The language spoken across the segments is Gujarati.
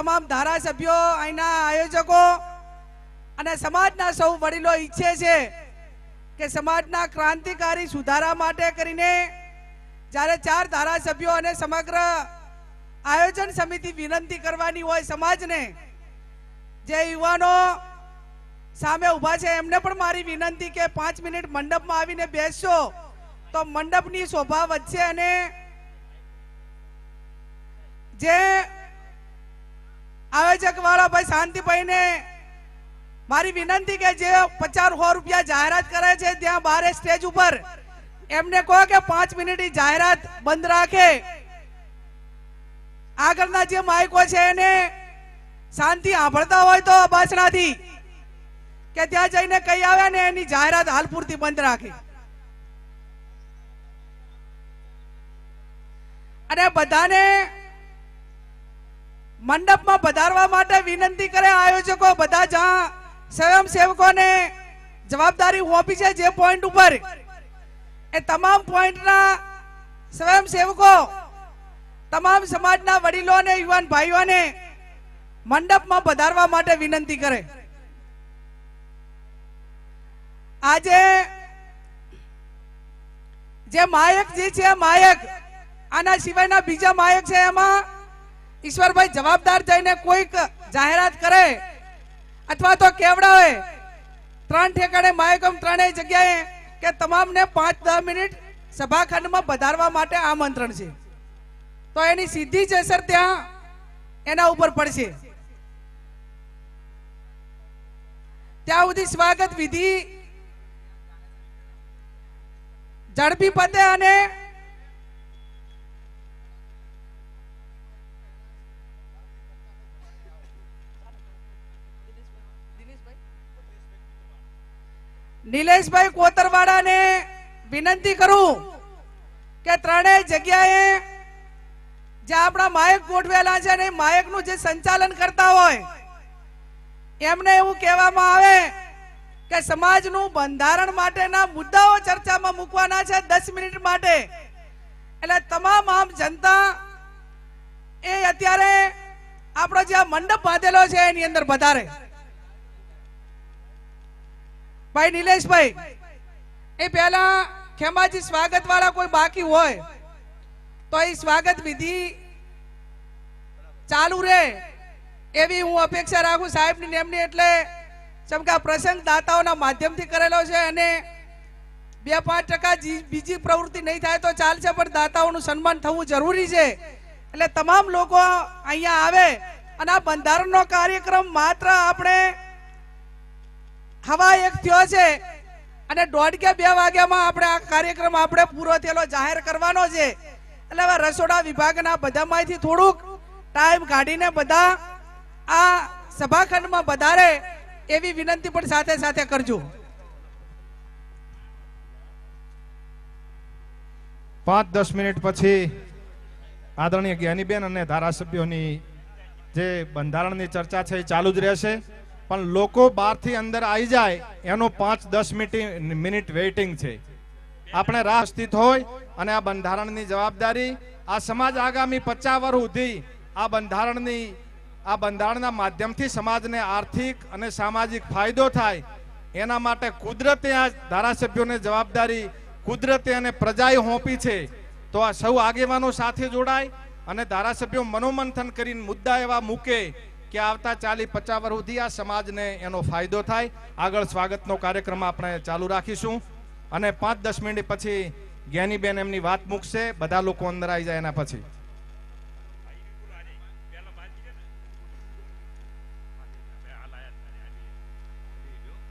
તમામ ધારાસભ્યો, અહીંના આયોજકો અને સમાજના સૌ વડીલો ઈચ્છે છે કે સમાજના ક્રાંતિકારી સુધારા માટે કરીને જ્યારે ચાર ધારાસભ્યો અને સમગ્ર આયોજન સમિતિ વિનંતી કરવાની હોય સમાજને, જે યુવાનો સામે ઊભા છે, એમને પણ મારી વિનંતી કે પાંચ મિનિટ મંડપમાં આવીને બેસશો તો મંડપની શોભા વધશે અને જે આયોજક વાળા ભાઈ શાંતિભાઈને મારી વિનંતી કે જે પચાસ સો રૂપિયા જાહેરાત કરે છે ત્યાં બારે સ્ટેજ ઉપર, એમને કહો કે પાંચ મિનિટ ઈ જાહેરાત બંધ રાખે. આગળના જે માઇકો છે એને શાંતિ સાંભળતા હોય તો બાસણાથી કે ત્યાં જઈને કઈ આવે ને એની જાહેરાત હાલ પૂરતી બંધ રાખે. અને બધાને મંડપમાં પધારવા માટે વિનંતી કરે આયોજકો બધા જ્યાં સ્વયંસેવકોને જવાબદારી સોંપી છે જે પોઈન્ટ ઉપર. એ તમામ પોઈન્ટના સ્વયંસેવકો, તમામ સમાજના વડીલો અને યુવાન ભાઈઓને મંડપમાં પધારવા માટે વિનંતી કરે. આજે જે માયક જે છે, માયક, આના સિવાયના બીજા માયક છે એમાં ઈશ્વરભાઈ જવાબદાર જઈને કોઈક જાહેરાત કરે અથવા તો કેવડાવે. ત્રણ ઠેકાણે માયકમ ત્રણેય જગ્યાએ કે તમામને પાંચ દસ મિનિટ સભાખંડમાં પધારવા માટે આમંત્રણ છે. તો એની સીધી જ અસર ત્યાં એના ઉપર પડશે. ત્યાં સુધી સ્વાગત વિધિ ઝડપી પતે અને નિલેશભાઈ કોતરવાડાને વિનંતી કરું કે ત્રણેય જગ્યાએ જે આપણા માયક ગોઠવેલા છે ને માયકનું જે સંચાલન કરતા હોય, એમને એવું કહેવામાં આવે કે સમાજનું બંધારણ માટેના મુદ્દાઓ ચર્ચામાં મૂકવાના છે દસ મિનિટ માટે. એટલે તમામ આમ જનતા એ અત્યારે આપણો જે મંડપ બાંધેલો છે એની અંદર વધારે. ભાઈ નિલેશભાઈ, એ પહેલા ખેમાજી સ્વાગત વાળા કોઈ બાકી હોય, તો એ સ્વાગત વિધિ ચાલુ રહે એવી હું અપેક્ષા રાખું સાહેબની નેમની એટલે જેમ પ્રસંગ દાતાઓના માધ્યમથી કરેલો છે અને બે પાંચ ટકા બીજી પ્રવૃત્તિ નહીં થાય તો ચાલશે, પણ દાતાઓનું સન્માન થવું જરૂરી છે. એટલે તમામ લોકો અહીંયા આવે અને આ બંધારણનો કાર્યક્રમ માત્ર આપણે હવા એક થયો છે. અને દોઢ કે બે વાગ્યામાં આપણે આ કાર્યક્રમ આપણે પૂરો થયેલો જાહેર કરવાનો છે. એટલે હવે રસોડા વિભાગના બધામાંથી થોડુંક ટાઈમ કાઢીને બધા આ સભાખંડમાં વધારે એવી વિનંતી પણ સાથે સાથે કરજો. પાંચ દસ મિનિટ પછી આદરણીય જ્ઞાનીબેન અને ધારાસભ્યોની જે બંધારણની ચર્ચા છે એ ચાલુ જ રહેશે. પણ લોકો બહારથી અંદર આવી જાય, એનો પાંચ દસ મિનિટ વેઇટિંગ છે. આપણે રાહ સ્થિત હોય અને આ બંધારણની જવાબદારી, આ સમાજ આગામી પચાસ વર્ષ સુધી આ બંધારણની, આ બંધારણના માધ્યમથી સમાજને આર્થિક અને સામાજિક ફાયદો થાય, એના માટે કુદરતે આ ધારાસભ્યોને જવાબદારી, કુદરતે અને પ્રજાએ હોંપી છે. તો આ સૌ આગેવાનો સાથે જોડાય અને ધારાસભ્યો મનોમંથન કરીને મુદ્દા એવા મૂકે કે આવતા ચાલી પચાસ વર્ષ સુધી આ સમાજને એનો ફાયદો થાય. આગળ સ્વાગતનો કાર્યક્રમ આપણે ચાલુ રાખીશું. અને પાંચ દસ મિનિટ પછી જ્ઞાનીબેન એમની વાત મૂકશે. બધા લોકો અંદર આવી જાય એના પછી.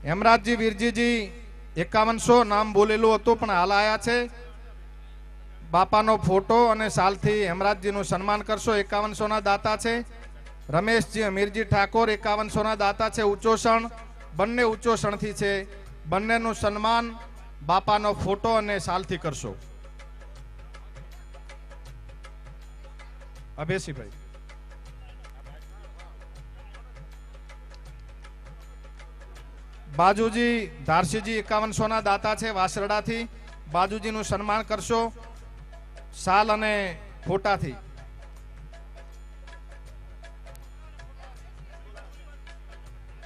હેમરાજજી વીરજીજી, એકાવનસો નામ બોલેલું હતું, પણ હાલ આયા છે. બાપાનો ફોટો અને સાલથી હેમરાજજીનું સન્માન કરશો. એકાવનસો ના દાતા છે. રમેશજી, અમીરજી ઠાકોર એકાવનસોના દાતા છે, ઉચ્ચોષણ. બંને ઉચ્ચોષણથી છે. બંનેનું સન્માન બાપાનો ફોટો અને સાલથી કરશો. અભેસીભાઈ બાજુજી ધારસીજી એકાવનસોના દાતા છે, વાસરડાથી. બાજુજીનું સન્માન કરશો. સાલ અને ફોટાથી.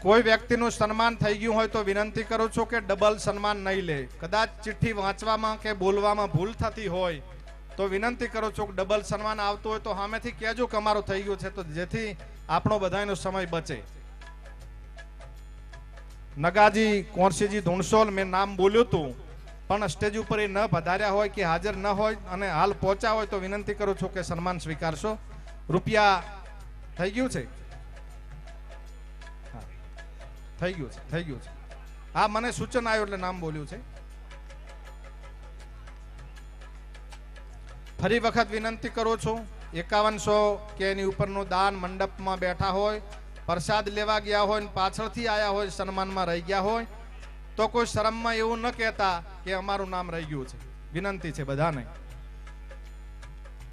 કોઈ વ્યક્તિનું સન્માન થઈ ગયું હોય તો વિનંતી કરું છું કે ડબલ સન્માન નહીં લે. કદાચ ચિઠ્ઠી વાંચવામાં કે બોલવામાં ભૂલ થતી હોય તો વિનંતી કરું છું કે ડબલ સન્માન આવતું હોય તો સામેથી કહેજો કે અમારું થઈ ગયું છે તો જેથી આપણો બધાનો સમય બચે. નગાજી કોરસીજી ધુણસોલ મેં નામ બોલ્યું હતું, પણ સ્ટેજ ઉપર એ ન પધાર્યા હોય કે હાજર ન હોય અને હાલ પહોંચ્યા હોય તો વિનંતી કરું છું કે સન્માન સ્વીકારશો. રૂપિયા થઈ ગયું છે? થઈ ગયું છે, થઈ ગયું છે. હા, મને સૂચન આવ્યું એટલે નામ બોલ્યું છે. ફરી વખત વિનંતી કરું છું, એકાવનસો કે એની ઉપરનું દાન મંડપમાં બેઠા હોય, પ્રસાદ લેવા ગયા હોય પાછળથી આવ્યા હોય, સન્માનમાં રહી ગયા હોય, તો કોઈ શરમમાં એવું ન કહેતા કે અમારું નામ રહી ગયું છે. વિનંતી છે બધાને.